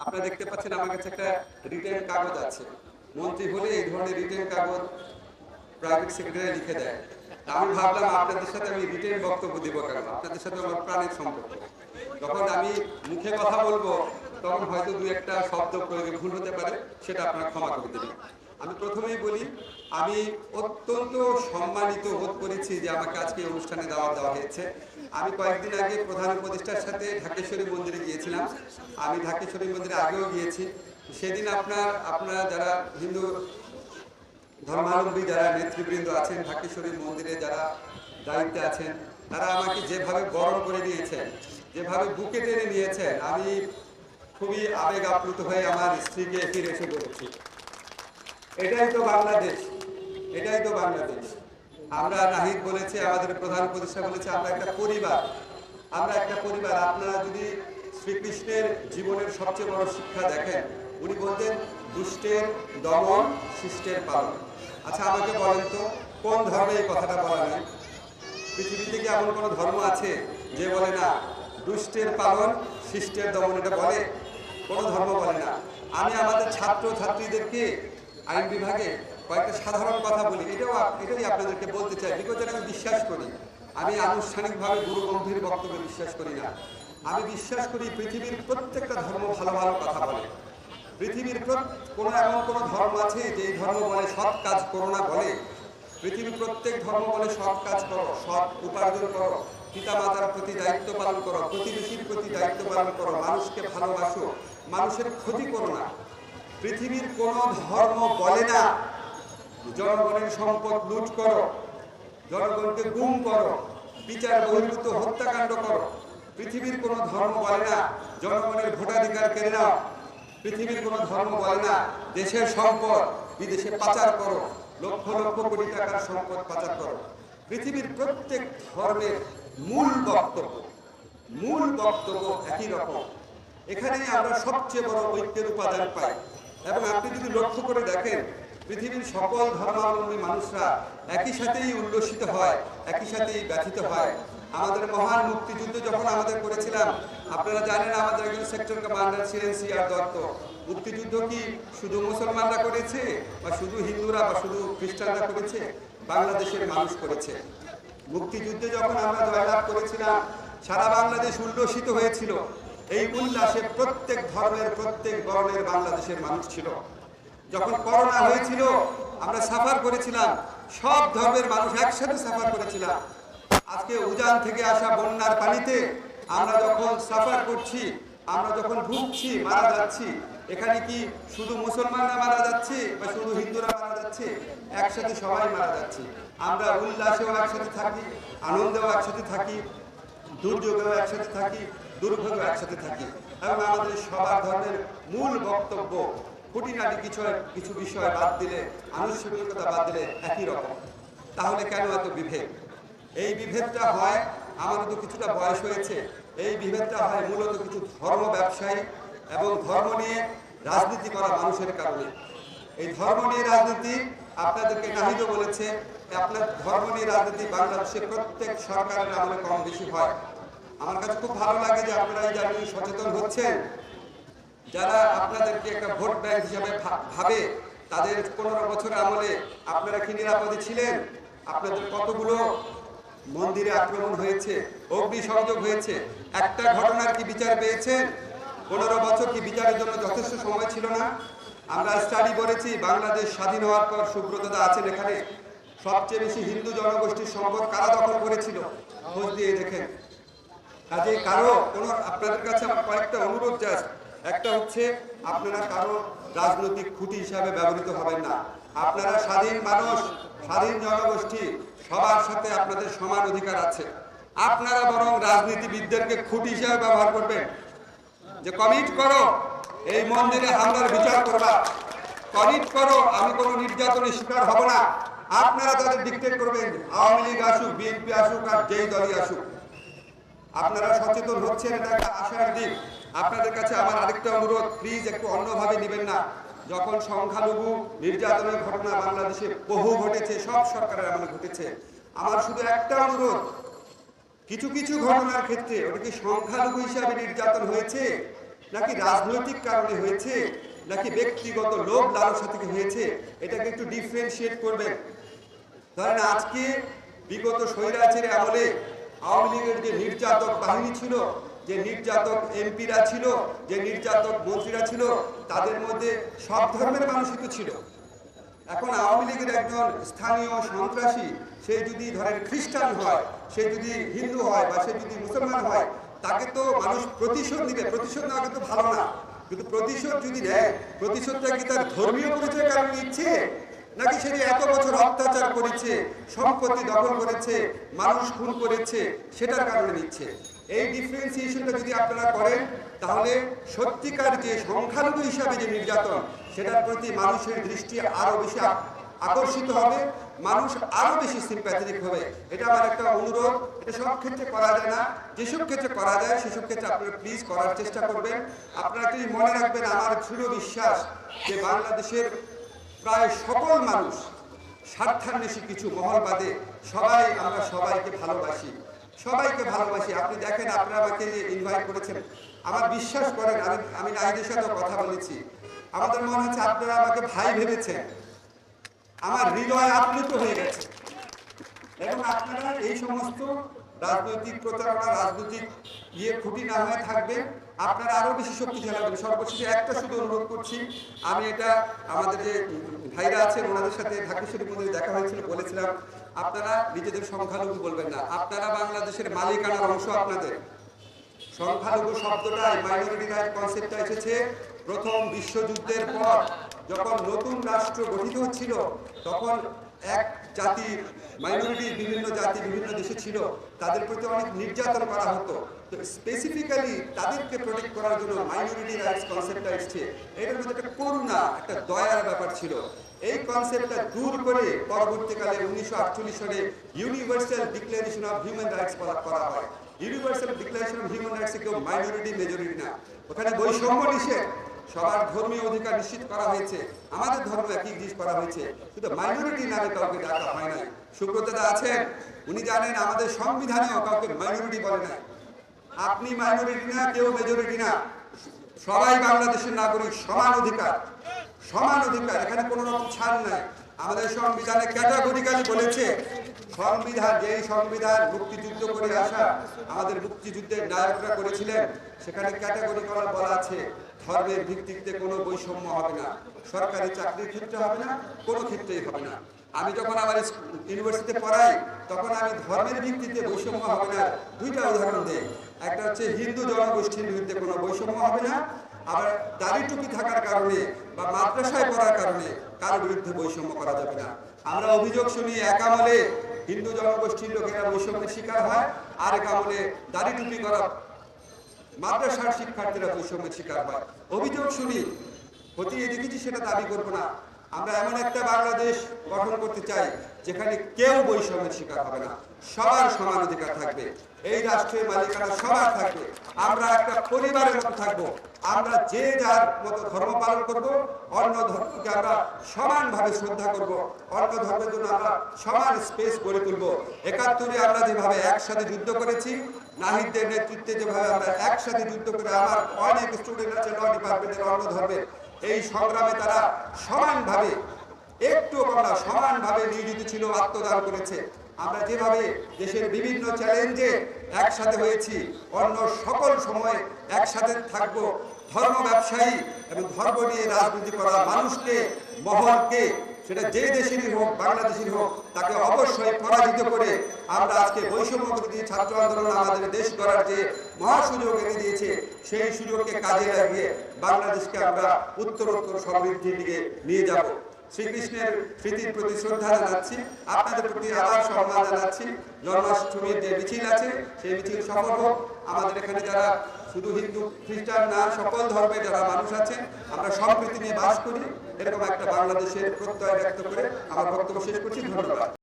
আপনারা দেখতে পাচ্ছেন আমার কাছে একটা রিটার্ন কাগজ আছে। মন্ত্রী হলে এই ধরনের রিটার্ন কাগজ প্রাইভেট সেক্রেটারি লিখে দেয়। আমি ভাবলাম আপনাদের সাথে আমি রিটার্ন বক্তব্য দিব কেন? আপনাদের সাথে আমার প্রাণের সম্পর্ক। যখন আমি মুখে কথা বলব, তখন হয়তো দু একটা শব্দ প্রয়োগে ভুল হতে পারে, সেটা আপনারা ক্ষমা করে দেবেন। আমি প্রথমেই বলি, আমি অত্যন্ত সম্মানিত বোধ করেছি যে আমাকে আজকে অনুষ্ঠানে দাওয়াত দেওয়া হয়েছে। আমি কয়েকদিন আগে প্রধান উপদেষ্টার সাথে ঢাকেশ্বরী মন্দিরে গিয়েছিলাম। আমি ঢাকেশ্বরী মন্দিরে আগেও গিয়েছি। সেদিন আপনার, আপনারা যারা হিন্দু ধর্মাবলম্বী যারা নেতৃবৃন্দ আছেন, ঢাকেশ্বরী মন্দিরে যারা দায়িত্বে আছেন, তারা আমাকে যেভাবে বরণ করে নিয়েছেন, যেভাবে বুকে টেনে নিয়েছেন, আমি খুবই আবেগ আপ্লুত হয়ে আমার স্ত্রীকে ফিরে এসে বলেছি। এটাই তো বাংলাদেশ। এটাই তো বাংলাদেশ। আমরা নাহিদ বলেছে, আমাদের প্রধান উপদেষ্টা বলেছে, আমরা একটা পরিবার। আমরা একটা পরিবার। আপনারা যদি শ্রীকৃষ্ণের জীবনের সবচেয়ে বড় শিক্ষা দেখেন, উনি বলতেন, দুষ্টের দমন, শিষ্টের পালন। আচ্ছা আমাকে বলেন তো, কোন ধর্মে এই কথাটা বলা নেই পৃথিবীতে কি এমন কোনো ধর্ম আছে যে বলে না, দুষ্টের পালন, শিষ্টের দমন এটা বলে? কোনো ধর্ম বলে না। আমি আমাদের ছাত্র ছাত্রীদেরকে আইন বিভাগে কয়েকটা সাধারণ কথা বলি। এটাও এটাই আপনাদেরকে বলতে চাই। বিকজ আমি বিশ্বাস করি। আমি আনুষ্ঠানিকভাবে গুরু গম্ভীর বক্তব্যে বিশ্বাস করি না। আমি বিশ্বাস করি পৃথিবীর প্রত্যেকটা ধর্ম ভালো ভালো কথা বলে। পৃথিবীর কোনো এমন কোনো ধর্ম আছে যে ধর্ম বলে সৎ কাজ করো না বলে? পৃথিবীর প্রত্যেক ধর্ম বলে সৎ কাজ করো, সৎ উপার্জন করো পিতা মাতার প্রতি দায়িত্ব পালন করো, প্রতিবেশীর প্রতি দায়িত্ব পালন করো, মানুষকে ভালোবাসো, মানুষের ক্ষতি করো না। পৃথিবীর কোন ধর্ম বলে না জনগণের সম্পদ লুট করো, জনগণকে গুম করো, বিচার বহির্ভূত হত্যাকাণ্ড করো। পৃথিবীর কোন ধর্ম বলে না জনগণের ভোটাধিকার কেড়ে নাও। পৃথিবীর কোন ধর্ম বলে না দেশের সম্পদ বিদেশে পাচার করো। লক্ষ লক্ষ কোটি টাকার সম্পদ পাচার করো। পৃথিবীর প্রত্যেক ধর্মের মূল বক্তব্য মূল বক্তব্য একই রকম। এখানে আমরা সবচেয়ে বড় ঐক্যের উপাদান পাই। এবং আপনি যদি লক্ষ্য করে দেখেন, পৃথিবীর সকল ধর্মাবলম্বী মানুষরা একই সাথেই উল্লসিত হয়, একই সাথেই ব্যথিত হয়। আমাদের মহান মুক্তিযুদ্ধ যখন আমাদের করেছিলাম, আপনারা জানেন আমাদের একজন সেক্টর কমান্ডার ছিলেন সিআর দত্ত। মুক্তিযুদ্ধ কি শুধু মুসলমানরা করেছে, বা শুধু হিন্দুরা, বা শুধু খ্রিস্টানরা করেছে? বাংলাদেশের মানুষ করেছে। মুক্তিযুদ্ধে যখন আমরা জয়লাভ করেছিলাম, সারা বাংলাদেশ উল্লসিত হয়েছিল। এই উল্লাসে প্রত্যেক ধর্মের, প্রত্যেক বর্ণের বাংলাদেশের মানুষ ছিল। যখন করোনা হয়েছিল, আমরা সাফার করেছিলাম, সব ধর্মের মানুষ একসাথে সাফার করেছিলাম। আজকে উজান থেকে আসা বন্যার পানিতে আমরা যখন সাফার করছি, আমরা যখন ভুগছি, মারা যাচ্ছি, এখানে কি শুধু মুসলমানরা মারা যাচ্ছে বা শুধু হিন্দুরা মারা যাচ্ছে? একসাথে সবাই মারা যাচ্ছে। আমরা উল্লাসেও একসাথে থাকি, আনন্দেও একসাথে থাকি, দুর্যোগেও একসাথে থাকি দুর্ভোগেও একসাথে থাকি। এবং আমাদের সবার ধর্মের মূল বক্তব্য, খুঁটিনাটি কিছু কিছু বিষয় বাদ দিলে, আনুষ্ঠানিকতা বাদ দিলে একই রকম। তাহলে কেন এত বিভেদ? এই বিভেদটা হয় আমারও তো কিছুটা বয়স হয়েছে, এই বিভেদটা হয় মূলত কিছু ধর্ম ব্যবসায়ী এবং ধর্ম নিয়ে রাজনীতি করা মানুষের কারণে। এই ধর্ম নিয়ে রাজনীতি আপনাদেরকে নাহিদও বলেছে আপনার ধর্ম নিয়ে রাজনীতি বাংলাদেশে প্রত্যেক সরকারের আমলে কম বেশি হয়। আমার কাছে খুব ভালো লাগে যে আপনারা জাতীয় সচেতন হচ্ছেন। যারা আপনাদেরকে একটা ভোট ব্যাংক হিসাবে ভাবে, তাদের পনেরো বছর আমলে আপনারা কি নিরাপদে ছিলেন? আপনাদের কতগুলো মন্দিরে আক্রমণ হয়েছে, অগ্নিসংযোগ হয়েছে, একটা ঘটনার কি বিচার পেয়েছেন? পনেরো বছর কি বিচারের জন্য যথেষ্ট সময় ছিল না? আমরা স্টাডি করেছি, বাংলাদেশ স্বাধীন হওয়ার পর সুব্রতদা আছেন এখানে। সবচেয়ে বেশি হিন্দু জনগোষ্ঠীর সম্পদ কারা দখল করেছিল? খোঁজ দিয়ে দেখেন। কাজে কারও কোন আপনাদের কাছে আমার কয়েকটা অনুরোধ জাস্ট একটা হচ্ছে, আপনারা কারও রাজনৈতিক খুঁটি হিসাবে ব্যবহৃত হবেন না। আপনারা স্বাধীন মানুষ, স্বাধীন জনগোষ্ঠী, সবার সাথে আপনাদের সমান অধিকার আছে। আপনারা বরং রাজনীতিবিদদেরকে খুঁটি হিসাবে ব্যবহার করবেন। যে কমিট করো, এই মন্দিরে হামলার বিচার করবা। কমিট করো, আমি কোনো নির্যাতনের শিকার হব না। আপনারা তাদের ডিক্টেট করবেন। আওয়ামী লীগ আসুক, বিএনপি আসুক আর যেই দলই আসুক। আপনারা সচেতন হচ্ছেন এটা একটা আশার দিক। আপনাদের কাছে আমার আরেকটা অনুরোধ প্লিজ একটু অন্যভাবে নেবেন না। যখন সংখ্যালঘু নির্যাতনের ঘটনা বাংলাদেশে বহু ঘটেছে, সব সরকারের আমলে ঘটেছে, আমার শুধু একটা অনুরোধ, কিছু কিছু ঘটনার ক্ষেত্রে ওটা কি সংখ্যালঘু হিসাবে নির্যাতন হয়েছে, নাকি রাজনৈতিক কারণে হয়েছে, নাকি ব্যক্তিগত লোভ লালসা থেকে হয়েছে, এটাকে একটু ডিফারেন্সিয়েট করবেন। ধরেন আজকে বিগত স্বৈরাচারে আমলে আওয়ামী লীগের যে নির্যাতক বাহিনী ছিল, যে নির্যাতক এমপিরা ছিল, যে নির্যাতক মন্ত্রীরা ছিল, তাদের মধ্যে সব ধর্মের মানুষই তো ছিল। এখন আওয়ামী লীগের একজন স্থানীয় সন্ত্রাসী, সে যদি ধরেন খ্রিস্টান হয়, সে যদি হিন্দু হয় বা সে যদি মুসলমান হয়, তাকে তো মানুষ প্রতিশোধ নিবে প্রতিশোধ নেওয়া কিন্তু ভালো না। কিন্তু প্রতিশোধ যদি নেয়, প্রতিশোধটা কি তার ধর্মীয় পরিচয়ের কারণে নিচ্ছে? নাকি সে এত বছর অত্যাচার করেছে, সম্পত্তি দখল করেছে, মানুষ খুন করেছে, সেটার কারণে নিচ্ছে? এই ডিফারেন্সিয়েশনটা যদি আপনারা করেন, তাহলে সত্যিকার যে সংখ্যালঘু হিসাবে যে নির্যাতন, সেটার প্রতি মানুষের দৃষ্টি আরও বেশি আকর্ষিত হবে, মানুষ আরও বেশি সিম্প্যাথেটিক হবে। এটা আমার একটা অনুরোধ, এটা সব ক্ষেত্রে করা যায় না। যেসব ক্ষেত্রে করা যায়, সেসব ক্ষেত্রে আপনারা প্লিজ করার চেষ্টা করবেন। আপনারা কি মনে রাখবেন, আমার দৃঢ় বিশ্বাস যে বাংলাদেশের প্রায় সকল মানুষ স্বার্থান্বেষী কিছু মহল বাদে সবাই আমরা সবাইকে ভালোবাসি। সবাইকে ভালোবাসি। আপনি দেখেন, আপনারা আমাকে ইনভাইট করেছেন। আমার বিশ্বাস করেন, আমি আমি নাহিদের সাথেও কথা বলেছি। আমাদের মনে হচ্ছে আপনারা আমাকে ভাই ভেবেছেন। আমার হৃদয় আপ্লুত হয়ে গেছে। এবং আপনারা এই সমস্ত রাজনৈতিক প্রতারণা রাজনৈতিক ইয়ে খুঁটি না হয়ে থাকবেন। আপনারা আরও বেশি শক্তিশালী হবেন। সর্বশেষে একটা শুধু অনুরোধ করছি, আমি এটা আমাদের যে ভাইরা আছেন, ওনাদের সাথে ঢাকেশ্বরী মন্দিরে দেখা হয়েছিল, বলেছিলাম, আপনারা নিজেদের সংখ্যালঘু বলবেন না, আপনারা বাংলাদেশের মালিকানার অংশ আপনাদের। সংখ্যালঘু শব্দটাই মাইনরিটি রাইট কনসেপ্টটা এসেছে। প্রথম বিশ্বযুদ্ধের পর যখন নতুন রাষ্ট্র গঠিত হচ্ছিল, তখন এক জাতির মাইনরিটি বিভিন্ন জাতি বিভিন্ন দেশে ছিল, তাদের প্রতি অনেক নির্যাতন করা হতো। স্পেসিফিক্যালি তাদেরকে প্রোটেক্ট করার জন্য মাইনরিটি রাইটস কনসেপ্টটা এসছে। এটার মধ্যে একটা করুণা, একটা দয়ার ব্যাপার ছিল। এই কনসেপ্টটা দূর করে পরবর্তীকালে উনিশশো আটচল্লিশ সালে universal declaration of human rights করা হয়। Universal declaration of human rights কেউ মাইনরিটি মেজরিটি না। ওখানে বৈষম্য নিষেধ। সবার ধর্মীয় অধিকার নিশ্চিত করা হয়েছে। আমাদের ধর্ম একই জিনিস করা হয়েছে। শুধু মাইনরিটি নামে কাউকে ডাকা হয় না সুব্রতদা আছেন। উনি জানেন আমাদের সংবিধানেও কাউকে মাইনরিটি বলে না আপনি মাইনরিটি না কেউ মেজরিটি না সবাই বাংলাদেশের নাগরিক, সমান অধিকার সমান অধিকার, এখানে কোনো রকম ছাড় নাই। আমাদের সংবিধানে ক্যাটাগরিক্যালি বলেছে, সংবিধান, যেই সংবিধান মুক্তিযুদ্ধ করে আসা, আমাদের মুক্তিযুদ্ধের নায়করা করেছিলেন, সেখানে ক্যাটাগরিক্যাল বলা আছে, ধর্মের ভিত্তিতে কোনো বৈষম্য হবে না, সরকারি চাকরির ক্ষেত্রে হবে না, কোনো ক্ষেত্রেই হবে না। আমি যখন আমার ইউনিভার্সিটিতে পড়াই, তখন আমি ধর্মের ভিত্তিতে বৈষম্য হবে না। দুইটা উদাহরণ দেই। একটা হচ্ছে হিন্দু জনগোষ্ঠীর বিরুদ্ধে কোনো বৈষম্য হবে না, আবার দাড়ি টুপি থাকার কারণে বা মাদ্রাসায় পড়ার কারণে কারও বিরুদ্ধে বৈষম্য করা যাবে না। আমরা অভিযোগ শুনি এক আমলে হিন্দু জনগোষ্ঠীর লোকেরা বৈষম্যের শিকার হয় আর এক আমলে দাড়ি টুপি করা মাদ্রাসার শিক্ষার্থীরা বৈষম্যের শিকার হয়। অভিযোগ শুনি খতিয়ে দেখেছি, সেটা দাবি করব না। আমরা এমন একটা বাংলাদেশ গঠন করতে চাই, যেখানে কেউ বৈষম্যের শিকার হবে না। সবার সমান অধিকার থাকবে। এই রাষ্ট্রের মালিকানা সবার থাকবে। আমরা একটা পরিবারের মতো থাকব। আমরা যে যার মতো ধর্ম পালন করব, অন্য ধর্মকে আমরা সমানভাবে শ্রদ্ধা করব, অন্য ধর্মের জন্য আমরা সমান স্পেস গড়ে তুলব। একাত্তরে আমরা যেভাবে একসাথে যুদ্ধ করেছি, নাহিদদের নেতৃত্বে যেভাবে আমরা একসাথে যুদ্ধ করে আমার অনেক স্টুডেন্ট আছে ডিপার্টমেন্টের অন্য ধর্মের এই সংগ্রামে তারা সমানভাবে, একটু আমরা সমানভাবে নিয়োজিত ছিল, আত্মদান করেছে। আমরা যেভাবে দেশের বিভিন্ন চ্যালেঞ্জে একসাথে হয়েছি, অন্য সকল সময়ে একসাথে থাকব, ধর্ম ব্যবসায়ী এবং ধর্ম নিয়ে রাজনীতি করা মানুষকে, মহলকে সেটা যে দেশেরই হোক, বাংলাদেশেরই হোক, তাকে অবশ্যই পরাজিত করে আমরা আজকে বৈষম্য বিরোধী ছাত্র আন্দোলন আমাদের দেশ করার যে মহাসুযোগ এনে দিয়েছে, সেই সুযোগকে কাজে লাগিয়ে বাংলাদেশকে আমরা উত্তরোত্তর সমৃদ্ধির দিকে নিয়ে যাব। শ্রীকৃষ্ণের স্মৃতির প্রতি শ্রদ্ধা জানাচ্ছি, আপনাদের প্রতি আবার সম্মান জানাচ্ছি। জন্মাষ্টমীর যে মিছিল আছে, সেই মিছিল সফল হোক। আমাদের এখানে যারা শুধু হিন্দু, খ্রিস্টান না, সকল ধর্মের যারা মানুষ আছে, আমরা সম্প্রীতি নিয়ে বাস করি। এরকম একটা বাংলাদেশের প্রত্যয় ব্যক্ত করে আমার বক্তব্য শেষ করছি। ধন্যবাদ।